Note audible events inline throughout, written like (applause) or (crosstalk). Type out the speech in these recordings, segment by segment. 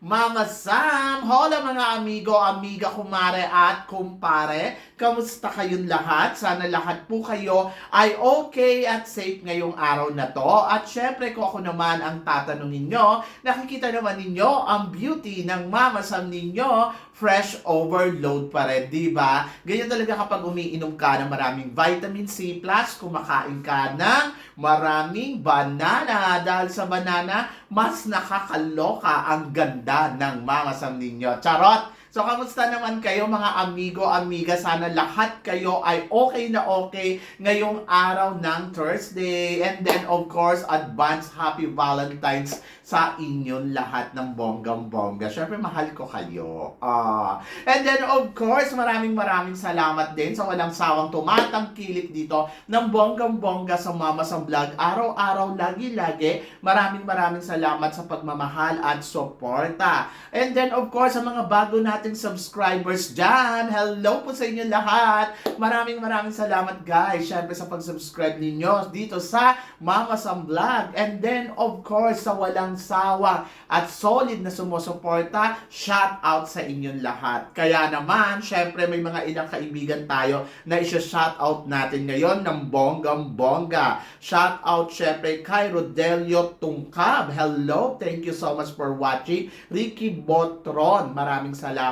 Mama Sam. Hola mga amigo, amiga, kumare at kumpare. Kamusta kayong lahat? Sana lahat po kayo ay okay at safe ngayong araw na to. At syempre kung ako naman ang tatanungin nyo, nakikita naman ninyo ang beauty ng Mama Sam ninyo, fresh overload pa rin, di ba? Ganyan talaga kapag umiinom ka ng maraming vitamin C plus, kumakain ka ng maraming banana. Dahil sa banana, mas nakakaloka ang ganda ng mga sam ninyo. Charot! So, kamusta naman kayo mga amigo, amiga? Sana lahat kayo ay okay na okay ngayong araw ng Thursday. And then, of course, advance happy Valentine's sa inyong lahat ng bonggang-bongga. Siyempre, mahal ko kayo. Ah. and then, of course, maraming maraming salamat din sa walang sawang tumatangkilik dito ng bonggang-bongga sa Mama sa Vlog. Araw-araw, lagi-lagi, maraming maraming salamat sa pagmamahal at suporta. And then, of course, sa mga bago nating subscribers dyan, hello po sa inyo lahat. Maraming maraming salamat guys, syempre sa pag-subscribe ninyo dito sa Mama Sam Vlog. And then, of course, sa walang sawa at solid na sumusuporta, shout out sa inyong lahat. Kaya naman, syempre may mga ilang kaibigan tayo na isa-shout out natin ngayon ng bonggang-bongga. Shout out syempre kay Rodelio Tungkab. Hello, thank you so much for watching. Ricky Botron, maraming salamat.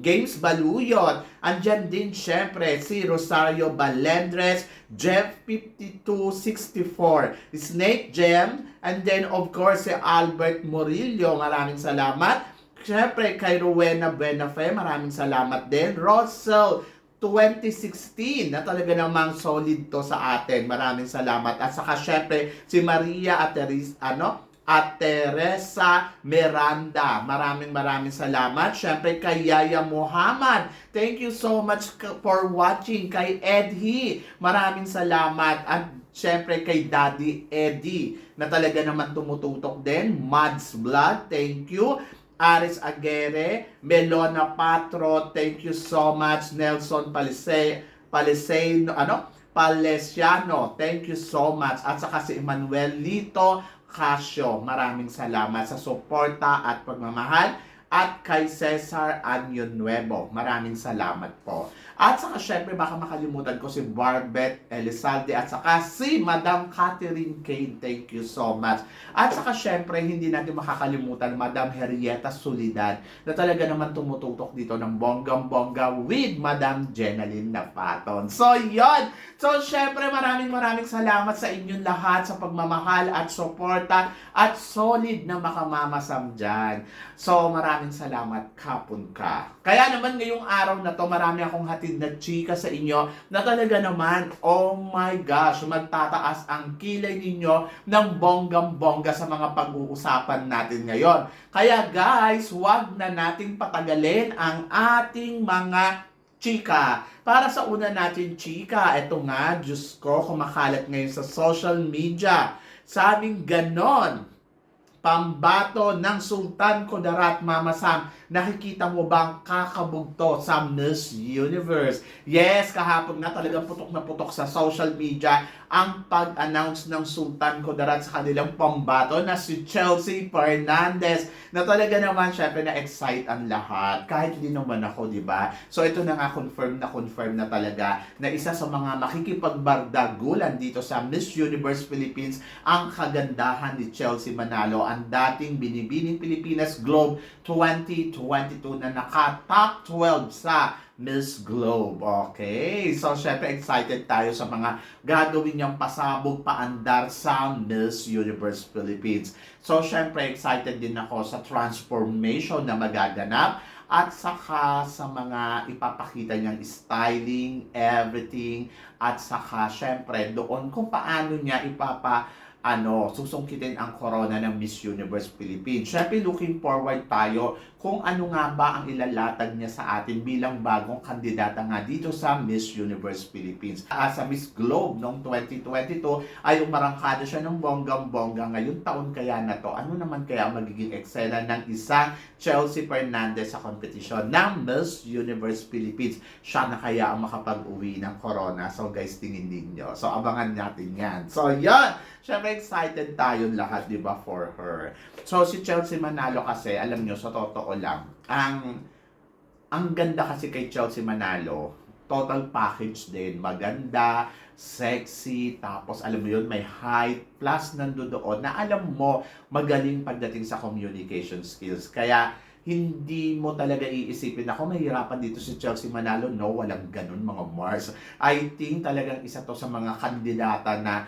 Games Baluyot. Andyan din syempre si Rosario Balendres, Jeff 5264, Snake Gem, and then of course si Albert Murillo. Maraming salamat. Syempre kay Rowena Benafe, maraming salamat din. Russell 2016 na talaga namang solid to sa atin. Maraming salamat. At saka syempre si Maria at Teres, ano, at Teresa Miranda. Maraming maraming salamat. Syempre kay Yaya Muhammad. Thank you so much for watching. Kay Edhi, maraming salamat. At syempre kay Daddy Eddie na talaga naman tumututok din. Mads Blood, thank you. Aris Aguere, Melona Patro, thank you so much. Nelson Palisay, Palisay, ano? Palesiano, thank you so much. At saka si Emmanuel Lito Casio, maraming salamat sa suporta at pagmamahal. At kay Cesar Anyon Nuevo, maraming salamat po. At saka syempre baka makalimutan ko si Barbet Elizalde at saka si Madam Catherine Kane. Thank you so much. At saka syempre hindi natin makakalimutan Madam Henrietta Solidad na talaga naman tumututok dito ng bonggang-bongga with Madam Jenaline Napaton. So yon. So syempre maraming maraming salamat sa inyong lahat sa pagmamahal at suporta at solid na makamamasam dyan. So maraming salamat kapon ka. Kaya naman ngayong araw na to marami akong hatid na chika sa inyo na talaga naman, oh my gosh, magtataas ang kilay ninyo ng bonggang-bongga sa mga pag-uusapan natin ngayon. Kaya guys, wag na nating patagalin ang ating mga chika. Para sa una natin chika, eto nga, Diyos ko, kumakalat ngayon sa social media. Sabing ganon, pambato ng Sultan Kudarat Mama Sam. Nakikita mo bang kakabugto sa Miss Universe? Yes, kahapon na talagang putok na putok sa social media ang pag-announce ng Sultan Kudarat sa kanilang pambato na si Chelsea Fernandez na talaga naman syempre na-excite ang lahat. Kahit hindi naman ako, di ba? So ito na nga confirm na confirm na talaga na isa sa mga makikipagbardagulan dito sa Miss Universe Philippines ang kagandahan ni Chelsea Manalo, ang dating binibining Pilipinas Globe 2022 na naka-top 12 sa Miss Globe. Okay. So, syempre excited tayo sa mga gagawin niyang pasabog paandar sa Miss Universe Philippines. So, syempre excited din ako sa transformation na magaganap at saka sa mga ipapakita niyang styling, everything, at saka syempre doon kung paano niya ipapa ano, susungkitin ang corona ng Miss Universe Philippines. Syempre, looking forward tayo kung ano nga ba ang ilalatag niya sa atin bilang bagong kandidata nga dito sa Miss Universe Philippines. Ah, sa Miss Globe noong 2022 ay umarangkada siya ng bonggang-bongga ngayong taon kaya na to. Ano naman kaya magiging eksena ng isang Chelsea Fernandez sa kompetisyon ng Miss Universe Philippines? Siya na kaya ang makapag-uwi ng corona. So guys, tingin ninyo. So abangan natin yan. So yan! Siyempre excited tayo lahat, di ba, for her. So si Chelsea Manalo kasi, alam nyo, sa totoo lang, ang ang ganda kasi kay Chelsea Manalo, total package din. Maganda, sexy, tapos alam mo yun, may height, plus nando doon na alam mo, magaling pagdating sa communication skills. Kaya, hindi mo talaga iisipin ako mahirapan dito si Chelsea Manalo. No, walang ganun mga Mars. I think talagang isa to sa mga kandidata na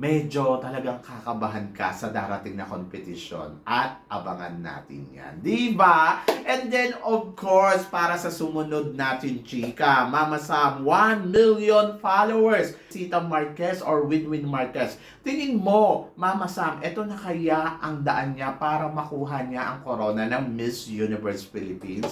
medyo talagang kakabahan ka sa darating na competition at abangan natin yan. Di ba? And then, of course, para sa sumunod natin, chika, Mama Sam, 1 million followers. Sita Marquez or Winwin Marquez. Tingin mo, Mama Sam, eto na kaya ang daan niya para makuha niya ang corona ng Miss Universe Philippines?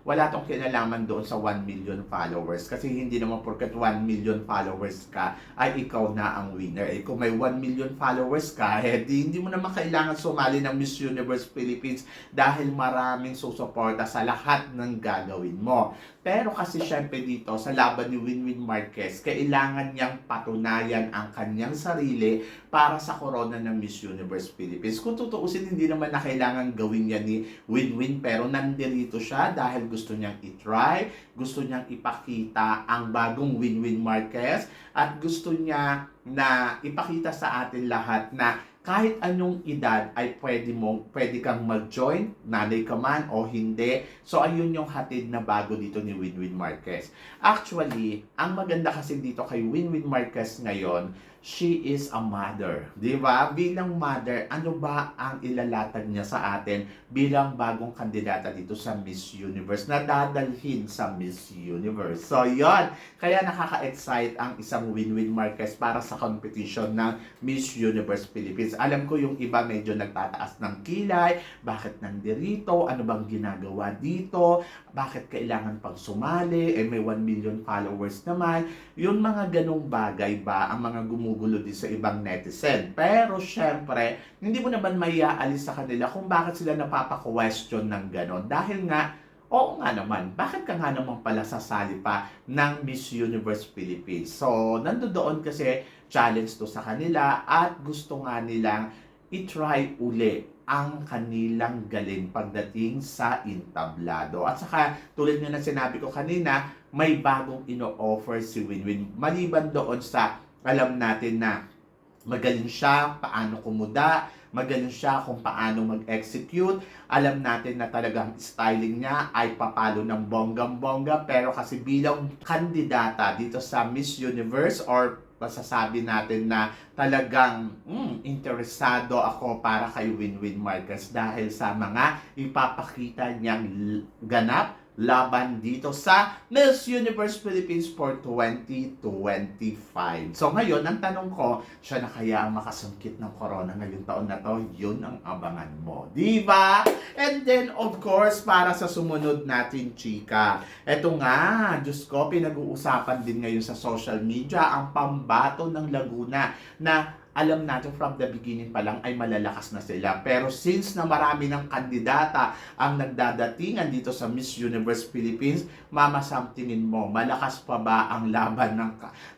Wala tong kinalaman doon sa 1 million followers kasi hindi naman porket 1 million followers ka ay ikaw na ang winner. Eh, kung may 1 million followers ka, eh, di, hindi mo naman kailangan sumali ng Miss Universe Philippines dahil maraming susuporta sa lahat ng gagawin mo. Pero kasi syempre dito sa laban ni Winwin Marquez, kailangan niyang patunayan ang kanyang sarili para sa corona ng Miss Universe Philippines. Kung tutuusin, hindi naman na kailangan gawin yan ni Winwin pero nandirito siya dahil gusto niyang itry, gusto niyang ipakita ang bagong Winwin Marquez at gusto niya na ipakita sa atin lahat na kahit anong edad ay pwede mo, pwede kang mag-join, nanay ka man o hindi. So ayun yung hatid na bago dito ni Winwin Marquez. Actually, ang maganda kasi dito kay Winwin Marquez ngayon, she is a mother. Di ba? Bilang mother, ano ba ang ilalatag niya sa atin bilang bagong kandidata dito sa Miss Universe na dadalhin sa Miss Universe. So, yon Kaya nakaka-excite ang isang Winwin Marquez para sa competition ng Miss Universe Philippines. Alam ko yung iba medyo nagtataas ng kilay, bakit nandirito, ano bang ginagawa dito, bakit kailangan pang sumali, eh may 1 million followers naman. Yung mga ganong bagay ba ang mga gumugulo din sa ibang netizen. Pero syempre, hindi mo naman maiaalis sa kanila kung bakit sila napapa-question ng ganon. Dahil nga, oo nga naman, bakit ka nga naman pala sasali pa ng Miss Universe Philippines? So, nandoon kasi challenge to sa kanila at gusto nga nilang i-try uli ang kanilang galing pagdating sa entablado. At saka, tulad nga ng sinabi ko kanina, may bagong ino-offer si Winwin. Maliban doon sa alam natin na magaling siya, paano kumuda, magaling siya kung paano mag-execute. Alam natin na talagang styling niya ay papalo ng bonggam-bongga pero kasi bilang kandidata dito sa Miss Universe or masasabi natin na talagang mm, interesado ako para kay Winwin Marquez dahil sa mga ipapakita niyang ganap laban dito sa Miss Universe Philippines for 2025. So ngayon, ang tanong ko, siya na kaya ang makasungkit ng corona ngayong taon na to? Yun ang abangan mo. Di ba? And then, of course, para sa sumunod natin, chika. Eto nga, Diyos ko, pinag-uusapan din ngayon sa social media ang pambato ng Laguna na alam natin from the beginning pa lang ay malalakas na sila. Pero since na marami ng kandidata ang nagdadatingan dito sa Miss Universe Philippines, Mama Sam, tingin mo, malakas pa ba ang laban ng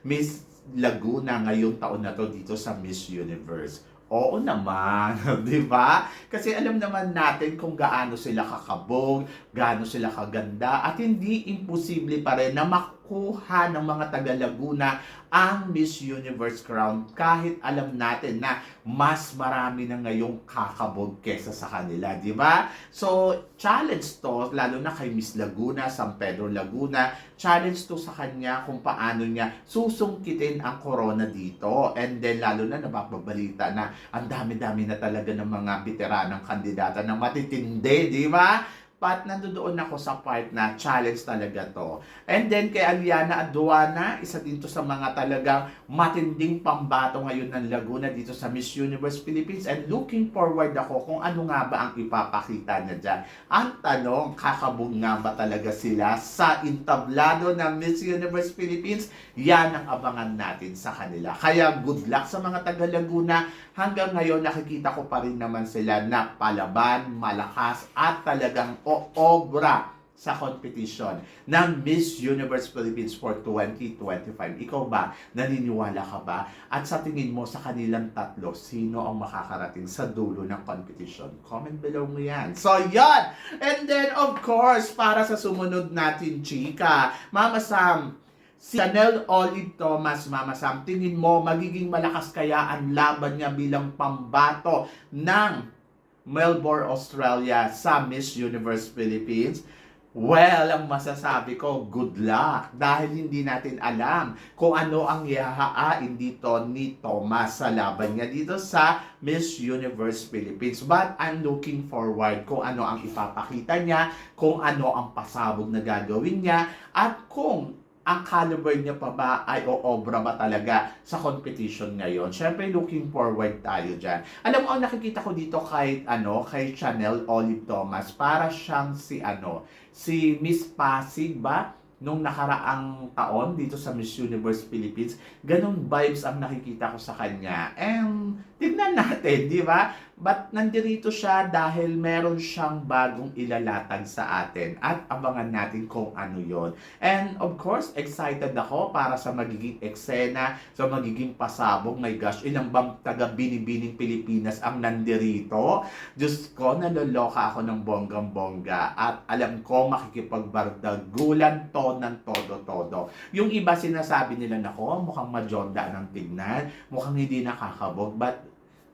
Miss Laguna ngayong taon na to dito sa Miss Universe? Oo naman, (laughs) di ba? Kasi alam naman natin kung gaano sila kakabog, gaano sila kaganda, at hindi imposible pa rin na makuha ng mga taga Laguna ang Miss Universe crown kahit alam natin na mas marami na ngayong kakabog kesa sa kanila, di ba? So, challenge to, lalo na kay Miss Laguna, San Pedro Laguna, challenge to sa kanya kung paano niya susungkitin ang corona dito. And then, lalo na napapabalita na ang dami-dami na talaga ng mga veteranang kandidata na matitindi, di ba? But nandoon ako sa part na challenge talaga to. And then kay Aliana Aduana, isa din to sa mga talagang matinding pambato ngayon ng Laguna dito sa Miss Universe Philippines. And looking forward ako kung ano nga ba ang ipapakita niya dyan. Ang tanong, kakabog nga ba talaga sila sa intablado ng Miss Universe Philippines? Yan ang abangan natin sa kanila. Kaya good luck sa mga taga Laguna. Hanggang ngayon nakikita ko pa rin naman sila na palaban, malakas at talagang oobra sa competition ng Miss Universe Philippines for 2025. Ikaw ba? Naniniwala ka ba? At sa tingin mo sa kanilang tatlo, sino ang makakarating sa dulo ng competition? Comment below mo yan. So, yan! And then, of course, para sa sumunod natin, chika, Mama Sam, Si Chanel Olive Thomas, Mama Sam, tingin mo magiging malakas kaya ang laban niya bilang pambato ng Melbourne, Australia sa Miss Universe Philippines? Well, ang masasabi ko, good luck. Dahil hindi natin alam kung ano ang ihahaain dito ni Thomas sa laban niya dito sa Miss Universe Philippines. But I'm looking forward kung ano ang ipapakita niya, kung ano ang pasabog na gagawin niya, at kung ang caliber niya pa ba ay oobra ba talaga sa competition ngayon. Siyempre, looking forward tayo dyan. Alam mo, ang nakikita ko dito kay, ano, kay Chanel Olive Thomas, para siyang si, ano, si Miss Pasig ba? Nung nakaraang taon dito sa Miss Universe Philippines, ganun vibes ang nakikita ko sa kanya. And tignan natin, di ba? But nandirito siya dahil meron siyang bagong ilalatag sa atin at abangan natin kung ano yon. And of course, excited ako para sa magiging eksena, sa magiging pasabog. My gosh, ilang bang taga binibining Pilipinas ang nandirito? Diyos ko, naloloka ako ng bonggang-bongga at alam ko makikipagbardagulan to ng todo-todo. Yung iba sinasabi nila, nako, mukhang majonda ng tignan, mukhang hindi nakakabog, but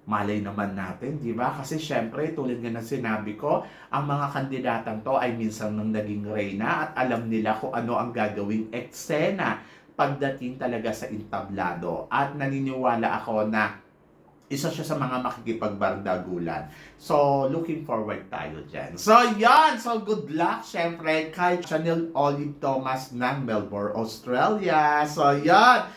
malay naman natin, di ba? Kasi syempre, tulad nga ng sinabi ko, ang mga kandidatang to ay minsan nang naging reyna at alam nila kung ano ang gagawing eksena pagdating talaga sa intablado. At naniniwala ako na isa siya sa mga makikipagbardagulan. So, looking forward tayo dyan. So, yan! So, good luck, syempre, kay Chanel Olive Thomas ng Melbourne, Australia. So, yan!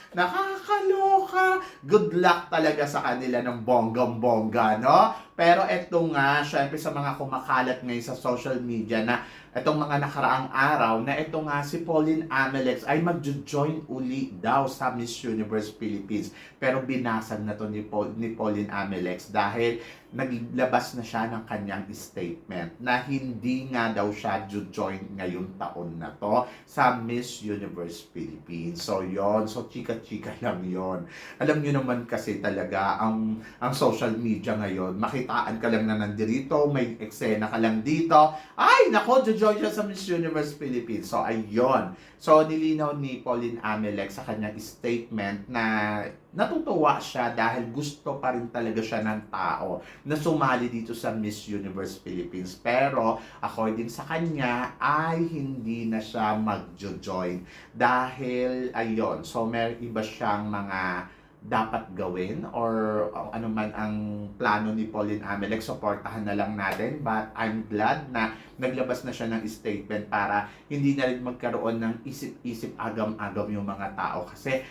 Nakakaloka! Good luck talaga sa kanila ng bonggang-bongga, no? Pero eto nga, syempre sa mga kumakalat ngayon sa social media na itong mga nakaraang araw na ito nga si Pauline Amelex ay magjo-join uli daw sa Miss Universe Philippines. Pero binasag na to ni, Paul, ni Pauline Amelex dahil naglabas na siya ng kanyang statement na hindi nga daw siya join ngayong taon na to sa Miss Universe Philippines. So yon so chika-chika lang yon Alam niyo naman kasi talaga ang ang social media ngayon, makitaan ka lang na nandirito, may eksena ka lang dito, ay nako, join siya sa Miss Universe Philippines. So ayun. So nilinaw ni Pauline Amelex sa kanyang statement na natutuwa siya dahil gusto pa rin talaga siya ng tao na sumali dito sa Miss Universe Philippines. Pero according sa kanya ay hindi na siya mag-join dahil ayun. So may iba siyang mga dapat gawin or uh, ano man ang plano ni Pauline Amelec, supportahan na lang natin. But I'm glad na naglabas na siya ng statement para hindi na rin magkaroon ng isip-isip agam-agam yung mga tao. Kasi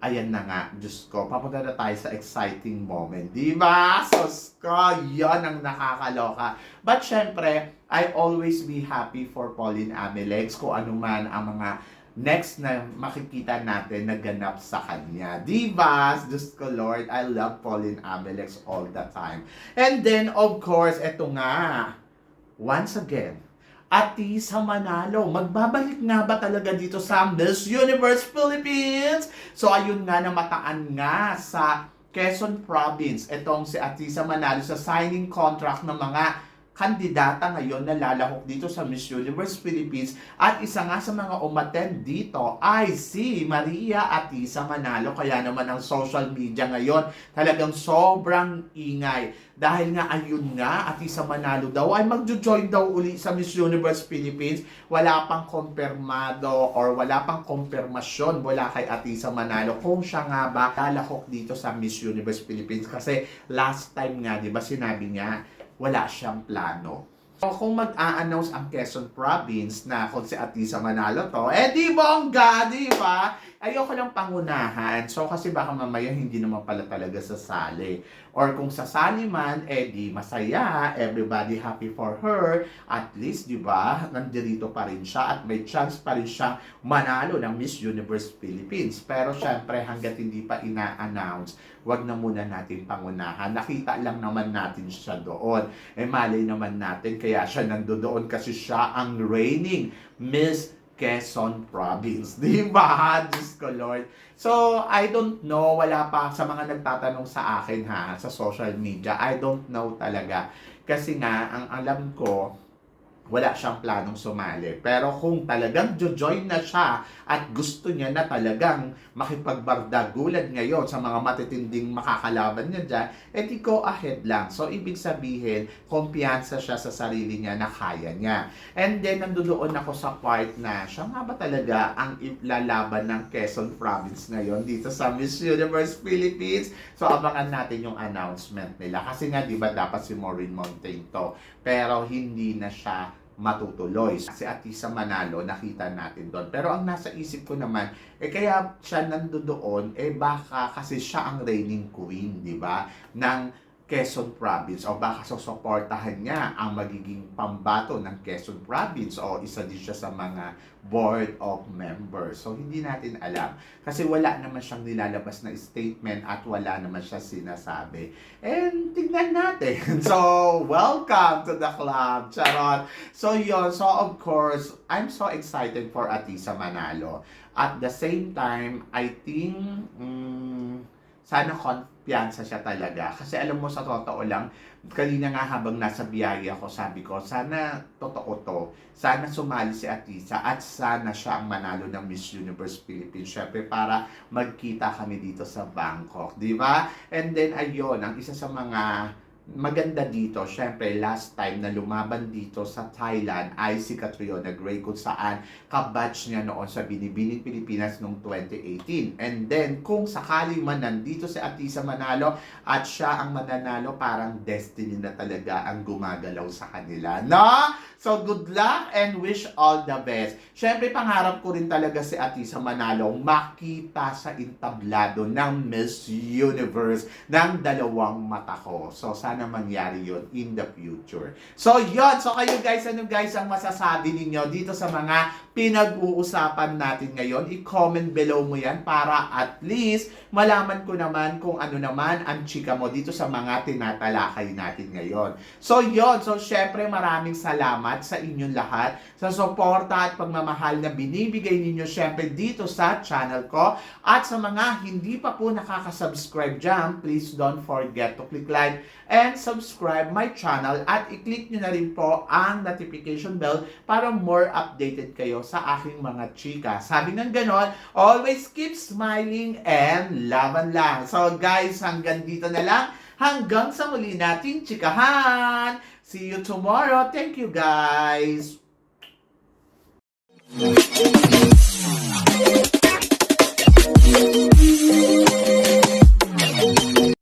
ayan na nga, Diyos ko, papunta na tayo sa exciting moment. Di ba? Sos ko, yun ang nakakaloka. But syempre, I always be happy for Pauline Amelex kung ano man ang mga next na makikita natin na ganap sa kanya. Diba? Diyos ko Lord, I love Pauline Amelex all the time. And then, of course, eto nga, once again, Atisa Manalo, magbabalik nga ba talaga dito sa Miss Universe Philippines? So ayun nga namataan nga sa Quezon Province, itong si Atisa Manalo sa signing contract ng mga kandidata ngayon na lalahok dito sa Miss Universe Philippines at isa nga sa mga umattend dito ay si Maria Atisa Manalo. Kaya naman ang social media ngayon talagang sobrang ingay. Dahil nga ayun nga Atisa Manalo daw ay magjo-join daw uli sa Miss Universe Philippines. Wala pang kompirmado or wala pang kompirmasyon mula kay Atisa Manalo kung siya nga ba lalahok dito sa Miss Universe Philippines. Kasi last time nga 'di ba sinabi niya wala siyang plano. So, kung mag-a-announce ang Quezon Province na kung si Atisa Manalo to, eh di bongga, di ba? Ayoko lang pangunahan. So, kasi baka mamaya hindi naman pala talaga sasali. Or kung sasali man, eh di masaya, everybody happy for her. At least, di ba, nandirito pa rin siya at may chance pa rin siya manalo ng Miss Universe Philippines. Pero syempre, hanggat hindi pa ina-announce, wag na muna natin pangunahan. Nakita lang naman natin siya doon. Eh, malay naman natin, kaya siya nandoon kasi siya ang reigning Miss Quezon Province. (laughs) Di ba? Diyos ko, Lord. So, I don't know. Wala pa sa mga nagtatanong sa akin ha, sa social media. I don't know talaga. Kasi nga, ang alam ko, wala siyang planong sumali. Pero kung talagang join na siya at gusto niya na talagang makipagbardagulan ngayon sa mga matitinding makakalaban niya dyan, edi go ahead lang. So, ibig sabihin, kumpiyansa siya sa sarili niya na kaya niya. And then, nandoon ako sa part na siya nga ba talaga ang ilalaban ng Quezon Province ngayon dito sa Miss Universe Philippines? So, abangan natin yung announcement nila. Kasi nga, di ba, dapat si Maureen Montaigne to. Pero, hindi na siya matutuloy. Si Atisa Manalo, nakita natin doon. Pero ang nasa isip ko naman, eh kaya siya nandoon, eh baka kasi siya ang reigning queen, di ba? Ng Quezon Province o baka susuportahan niya ang magiging pambato ng Quezon Province o isa din siya sa mga board of members. So, hindi natin alam. Kasi wala naman siyang nilalabas na statement at wala naman siya sinasabi. And tignan natin. (laughs) So, welcome to the club. Charot. So, yun. So, of course, I'm so excited for Atisa Manalo. At the same time, I think, mm, sana konfiyansa siya talaga. Kasi alam mo sa totoo lang, kanina nga habang nasa biyaya ako, sabi ko, sana totoo to. Sana sumali si Atisa at sana siya ang manalo ng Miss Universe Philippines. Syempre para magkita kami dito sa Bangkok. Di ba? And then ayun, ang isa sa mga maganda dito, syempre last time na lumaban dito sa Thailand ay si Catriona Gray kung saan kabatch niya noon sa Binibining Pilipinas noong 2018. And then kung sakali man nandito si Atisa Manalo at siya ang mananalo, parang destiny na talaga ang gumagalaw sa kanila. No? So good luck and wish all the best. Syempre pangarap ko rin talaga si Atisa Manalo makita sa intablado ng Miss Universe ng dalawang mata ko. So sana mangyari yon in the future. So yon, so kayo guys, ano guys ang masasabi ninyo dito sa mga pinag-uusapan natin ngayon? I-comment below mo yan para at least malaman ko naman kung ano naman ang chika mo dito sa mga tinatalakay natin ngayon. So yon, so syempre maraming salamat sa inyong lahat sa suporta at pagmamahal na binibigay ninyo syempre dito sa channel ko at sa mga hindi pa po nakaka-subscribe dyan, please don't forget to click like and subscribe my channel at i-click nyo na rin po ang notification bell para more updated kayo sa aking mga chika. Sabi ng ganon, always keep smiling and laban lang. So guys, hanggang dito na lang. Hanggang sa muli natin chikahan. See you tomorrow. Thank you guys. Thank you.